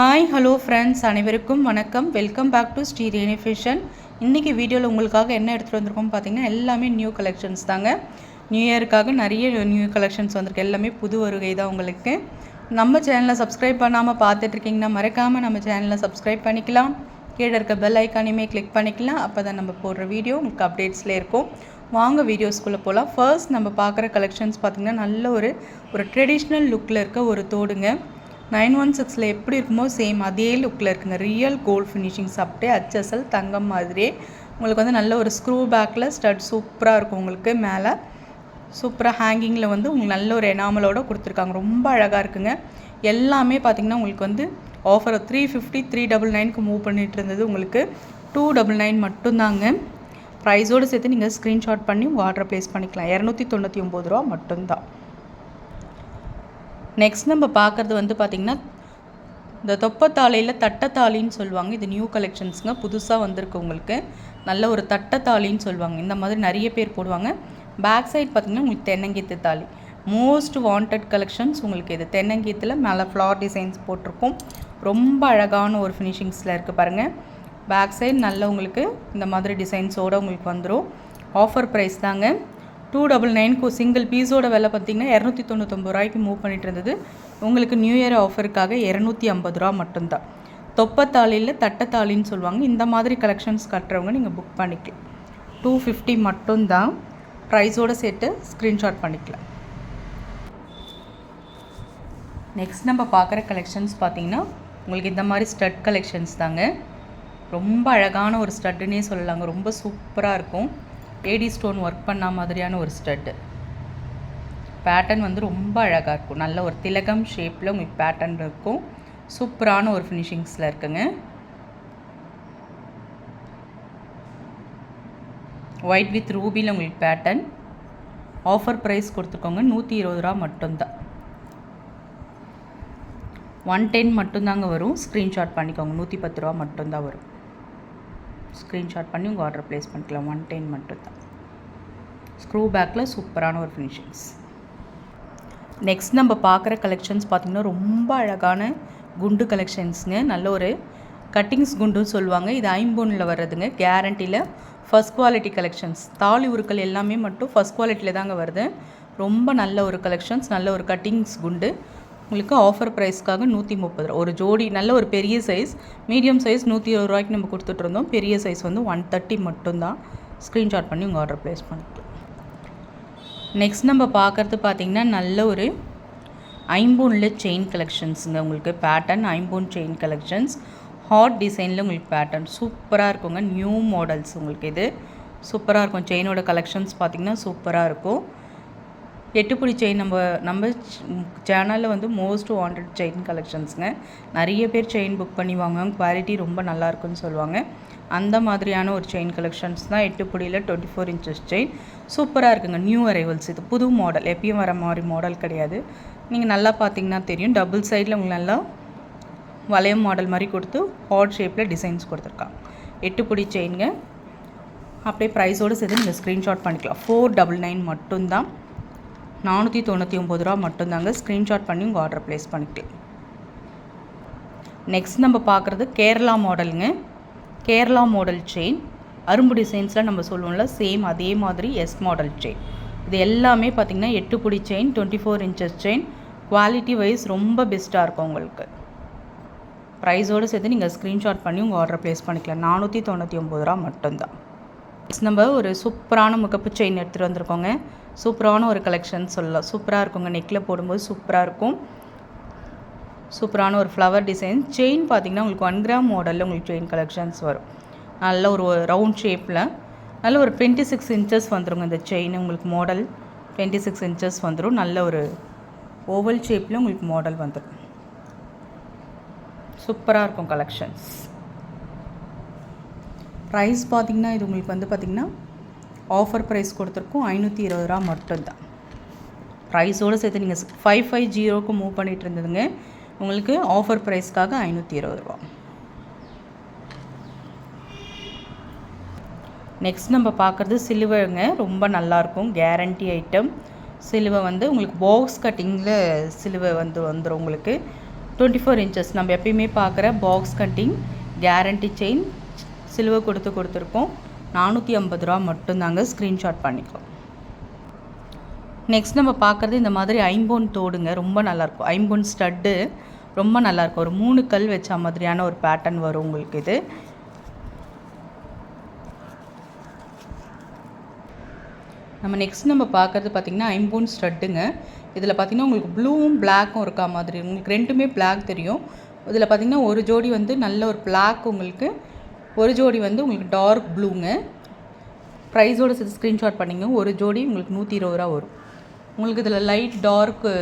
Hi hello friends அனைவருக்கும் வணக்கம். Welcome back to Sri Reni fashion இன்றைக்கி வீடியோவில் உங்களுக்காக என்ன எடுத்துகிட்டு வந்திருக்கோம் பார்த்தீங்கன்னா எல்லாமே நியூ கலெக்ஷன்ஸ் தாங்க. நியூ இயருக்காக நிறைய நியூ கலெக்ஷன்ஸ் வந்திருக்கு. எல்லாமே புது வருகை தான் உங்களுக்கு. நம்ம சேனலை சப்ஸ்கிரைப் பண்ணாமல் பார்த்துட்ருக்கீங்கன்னா மறக்காமல் நம்ம சேனலை சப்ஸ்கிரைப் பண்ணிக்கலாம். கீழே இருக்க பெல் ஐக்கானையுமே கிளிக் பண்ணிக்கலாம். அப்போ தான் நம்ம போடுற வீடியோ உங்களுக்கு அப்டேட்ஸில் இருக்கும். வாங்க வீடியோஸ்குள்ளே போகலாம் ஃபர்ஸ்ட் நம்ம பார்க்குற கலெக்ஷன்ஸ் பார்த்திங்கன்னா நல்ல ஒரு ஒரு ட்ரெடிஷ்னல் லுக்கில் இருக்க ஒரு தோடுங்க. நைன் ஒன் சிக்ஸில் எப்படி இருக்குமோ சேம் அதே லுக்கில் இருக்குங்க. ரியல் கோல்ட் ஃபினிஷிங்ஸ் அப்படியே ஹச்எஸ்எல் தங்கம் மாதிரியே. உங்களுக்கு வந்து நல்ல ஒரு ஸ்க்ரூ பேக்கில் ஸ்டட் சூப்பராக இருக்கும் உங்களுக்கு மேலே. சூப்பராக ஹேங்கிங்கில் வந்து உங்களுக்கு நல்ல ஒரு எனாமலோட கொடுத்துருக்காங்க. ரொம்ப அழகாக இருக்குங்க. எல்லாமே பார்த்திங்கன்னா உங்களுக்கு வந்து offer three fifty three double நைனுக்கு மூவ் பண்ணிகிட்டு இருந்தது உங்களுக்கு. டூ டபுள் நைன் மட்டும்தாங்க. ப்ரைஸோடு சேர்த்து நீங்கள் ஸ்க்ரீன்ஷாட் பண்ணி உங்கள் ஆர்டரை ப்ளேஸ் பண்ணிக்கலாம். இரநூத்தி தொண்ணூற்றி ஒம்பது ரூபா மட்டும்தான். நெக்ஸ்ட் நம்ம பார்க்குறது வந்து பார்த்திங்கன்னா இந்த தொப்பத்தாலையில் தட்டத்தாலின்னு சொல்லுவாங்க. இது நியூ கலெக்ஷன்ஸுங்க புதுசாக வந்திருக்கு உங்களுக்கு. நல்ல ஒரு தட்டத்தாலின்னு சொல்லுவாங்க. இந்த மாதிரி நிறைய பேர் போடுவாங்க. பேக் சைட் பார்த்திங்கன்னா உங்களுக்கு தென்னங்கீத்து தாலி. மோஸ்ட் வாண்டட் கலெக்ஷன்ஸ் உங்களுக்கு இது தென்னங்கீத்தில் மேலே ஃப்ளார் டிசைன்ஸ் போட்டிருக்கும். ரொம்ப அழகான ஒரு ஃபினிஷிங்ஸில் இருக்குது பாருங்கள் பேக் சைடு நல்ல உங்களுக்கு இந்த மாதிரி டிசைன்ஸோடு உங்களுக்கு வந்துடும் ஆஃபர் ப்ரைஸ் தாங்க. டூ டபுள் நைனுக்கு சிங்கிள் பீஸோட விலை பார்த்திங்கன்னா இரநூத்தி தொண்ணூத்தொம்பது ரூபாய்க்கு மூவ் பண்ணிட்டு இருந்தது. உங்களுக்கு நியூ இயர் ஆஃபருக்காக இரநூத்தி ஐம்பது ரூபா மட்டும்தான். தொப்பத்தாளியில் தட்டத்தாளின்னு சொல்லுவாங்க. இந்த மாதிரி கலெக்ஷன்ஸ் கட்டுறவங்க நீங்கள் புக் பண்ணிக்கலாம் டூ ஃபிஃப்டி மட்டும்தான். ப்ரைஸோடு சேர்த்து ஸ்க்ரீன்ஷாட் பண்ணிக்கலாம். நெக்ஸ்ட் நம்ம பார்க்குற கலெக்ஷன்ஸ் பார்த்திங்கன்னா உங்களுக்கு இந்த மாதிரி ஸ்டட் கலெக்ஷன்ஸ் தாங்க. ரொம்ப அழகான ஒரு ஸ்டட்டுன்னே சொல்லலாங்க. ரொம்ப சூப்பராக இருக்கும். ஏடி ஸ்டோன் ஒர்க் பண்ண மாதிரியான ஒரு ஸ்டட்டு பேட்டர்ன் வந்து ரொம்ப அழகாக இருக்கும். நல்ல ஒரு திலகம் ஷேப்பில் உங்களுக்கு பேட்டர்ன் இருக்கும். சூப்பரான ஒரு ஃபினிஷிங்ஸில் இருக்குங்க. ஒயிட் வித் ரூபியில் உங்களுக்கு பேட்டர்ன் ஆஃபர் ப்ரைஸ் கொடுத்துருக்கோங்க நூற்றி இருபது ரூபா மட்டும்தான். ஒன் டென் மட்டும்தாங்க வரும். ஸ்க்ரீன்ஷாட் பண்ணிக்கோங்க. நூற்றி பத்து ரூபா மட்டும்தான் வரும். ஸ்க்ரீன்ஷாட் பண்ணி உங்கள் ஆர்டர் ப்ளேஸ் பண்ணிக்கலாம். ஒன் டென் மட்டும்தான் ஸ்க்ரூ பேக்கில் சூப்பரான ஒரு ஃபினிஷிங்ஸ் நெக்ஸ்ட் நம்ம பார்க்குற கலெக்ஷன்ஸ் பார்த்திங்கன்னா ரொம்ப அழகான குண்டு கலெக்ஷன்ஸுங்க நல்ல ஒரு கட்டிங்ஸ் குண்டுன்னு சொல்லுவாங்க. இது ஐம்பொன்னில் வர்றதுங்க. கேரண்டியில் ஃபஸ்ட் குவாலிட்டி கலெக்ஷன்ஸ் தாலி உருக்கள் எல்லாமே மட்டும் ஃபஸ்ட் குவாலிட்டியில் தாங்க வருது. ரொம்ப நல்ல ஒரு கலெக்ஷன்ஸ் நல்ல ஒரு கட்டிங்ஸ் குண்டு. உங்களுக்கு ஆஃபர் ப்ரைஸ்க்காக நூற்றி முப்பது ரூபா. ஒரு ஜோடி நல்ல ஒரு பெரிய சைஸ் மீடியம் சைஸ் நூற்றி இருபது ரூபாய்க்கு நம்ம கொடுத்துட்ருந்தோம் பெரிய சைஸ் வந்து ஒன் தேர்ட்டி மட்டும்தான். ஸ்க்ரீன்ஷாட் பண்ணி உங்கள் ஆர்டர் ப்ளேஸ் பண்ணிக்கலாம். நெக்ஸ்ட் நம்ம பார்க்குறது பார்த்திங்கன்னா நல்ல ஒரு ஐம்பூனில் செயின் கலெக்ஷன்ஸுங்க உங்களுக்கு பேட்டர்ன் ஐம்பூன் செயின் கலெக்ஷன்ஸ் ஹாட் டிசைனில் உங்களுக்கு பேட்டர்ன் சூப்பராக இருக்குங்க. நியூ மாடல்ஸ் உங்களுக்கு இது. சூப்பராக இருக்கும். செயினோட கலெக்ஷன்ஸ் பார்த்திங்கன்னா சூப்பராக இருக்கும். எட்டுப்புடி செயின் நம்ம நம்ம சேனலில் வந்து மோஸ்ட் வாண்டட் செயின் கலெக்ஷன்ஸுங்க. நிறைய பேர் செயின் புக் பண்ணி வாங்க குவாலிட்டி ரொம்ப நல்லாயிருக்குன்னு சொல்லுவாங்க. அந்த மாதிரியான ஒரு செயின் கலெக்ஷன்ஸ் தான் எட்டுப்புடியில் டுவெண்ட்டி ஃபோர் இன்ச்சஸ் செயின். சூப்பராக இருக்குங்க. New arrivals. இது புது மாடல். எப்பயும் வர மாதிரி மாடல் கிடையாது. நீங்கள் நல்லா பார்த்தீங்கன்னா தெரியும். டபுள் சைடில் உங்களுக்கு நல்லா வளையம் மாடல் மாதிரி கொடுத்து ஹாட் ஷேப்பில் டிசைன்ஸ் கொடுத்துருக்காங்க. எட்டுப்புடி செயின்ங்க. அப்படியே ப்ரைஸோடு சேர்த்து நீங்கள் ஸ்க்ரீன்ஷாட் பண்ணிக்கலாம். ஃபோர் டபுள் நைன் மட்டும்தான். நானூற்றி தொண்ணூற்றி ஒம்பது ரூபா மட்டும்தாங்க ஸ்க்ரீன்ஷாட் பண்ணி உங்கள் ஆர்டர் ப்ளேஸ் பண்ணிக்கலாம் நெக்ஸ்ட் நம்ம பார்க்குறது கேரளா மாடலுங்க கேரளா மாடல் செயின் அரும்பு டிசைன்ஸில் நம்ம சொல்லுவோம்ல சேம் அதே மாதிரி எஸ் மாடல் செயின் இது எல்லாமே பார்த்திங்கன்னா எட்டு புடி chain twenty four inches chain quality wise ரொம்ப பெஸ்ட்டாக இருக்கும் உங்களுக்கு. ப்ரைஸோடு சேர்த்து நீங்கள் ஸ்க்ரீன்ஷாட் பண்ணி உங்கள் ஆர்டர் ப்ளேஸ் பண்ணிக்கலாம். நானூற்றி தொண்ணூற்றி ஒம்பது ரூபா மட்டும்தான். நம்ம ஒரு சூப்பரான முகப்பு செயின் எடுத்துகிட்டு வந்திருக்கோங்க. சூப்பரான ஒரு கலெக்ஷன் சொல்லலாம். சூப்பராக இருக்குங்க. நெக்கில் போடும்போது சூப்பராக இருக்கும். சூப்பரான ஒரு ஃப்ளவர் டிசைன் செயின் பார்த்திங்கன்னா உங்களுக்கு ஒன் கிராம் மாடலில் உங்களுக்கு செயின் கலெக்ஷன்ஸ் வரும். நல்ல ஒரு ரவுண்ட் ஷேப்பில் நல்ல ஒரு டுவெண்ட்டி சிக்ஸ் இன்ச்சஸ் வந்துருங்க இந்த செயின் உங்களுக்கு மாடல் டுவெண்ட்டி சிக்ஸ் இன்ச்சஸ் வந்துடும் நல்ல ஒரு ஓவல் ஷேப்பில் உங்களுக்கு மாடல் வந்துடும் சூப்பராக இருக்கும் கலெக்ஷன்ஸ் ப்ரைஸ் பார்த்திங்கன்னா இது உங்களுக்கு வந்து பார்த்திங்கன்னா ஆஃபர் ப்ரைஸ் கொடுத்துருக்கோம். ஐநூற்றி இருபது ரூபா மட்டும்தான் ப்ரைஸோடு சேர்த்து நீங்கள் ஃபைவ் ஃபைவ் ஜீரோவுக்கு மூவ் பண்ணிகிட்டு இருந்ததுங்க. உங்களுக்கு ஆஃபர் ப்ரைஸ்க்காக ஐநூற்றி இருபது ரூபா. நெக்ஸ்ட் நம்ம பார்க்குறது சிலுவைங்க. ரொம்ப நல்லாயிருக்கும் கேரண்டி ஐட்டம் சிலுவை வந்து உங்களுக்கு பாக்ஸ் கட்டிங்கில் சிலுவை வந்து வந்துடும் உங்களுக்கு. டுவெண்ட்டி ஃபோர் இன்ச்சஸ் நம்ம எப்பயுமே பார்க்குற பாக்ஸ் கட்டிங் கேரண்டி செயின் சிலுவை கொடுத்து கொடுத்துருக்கோம். நானூற்றி ஐம்பது ரூபா மட்டும்தாங்க ஸ்க்ரீன்ஷாட் பண்ணிக்கோ நெக்ஸ்ட் நம்ம பார்க்குறது இந்த மாதிரி ஐம்போன் தோடுங்க. ரொம்ப நல்லாயிருக்கும். ஐம்போன் ஸ்டட்டு ரொம்ப நல்லாயிருக்கும். ஒரு மூணு கல் வச்ச மாதிரியான ஒரு பேட்டர்ன் வரும் உங்களுக்கு இது. நம்ம நெக்ஸ்ட் நம்ம பார்க்குறது பார்த்திங்கன்னா ஐம்போன் ஸ்டட்டுங்க. இதில் பார்த்திங்கன்னா உங்களுக்கு ப்ளூவும் பிளாக்கும் இருக்கா மாதிரி உங்களுக்கு ரெண்டுமே பிளாக் தெரியும். இதில் பார்த்திங்கன்னா ஒரு ஜோடி வந்து நல்ல ஒரு பிளாக் உங்களுக்கு ஒரு ஜோடி வந்து உங்களுக்கு டார்க் ப்ளூங்க ப்ரைஸோட சேர்த்து ஸ்க்ரீன்ஷாட் பண்ணிங்க ஒரு ஜோடி உங்களுக்கு நூற்றி இருபது ரூபா வரும். உங்களுக்கு இதில் லைட் டார்க்கு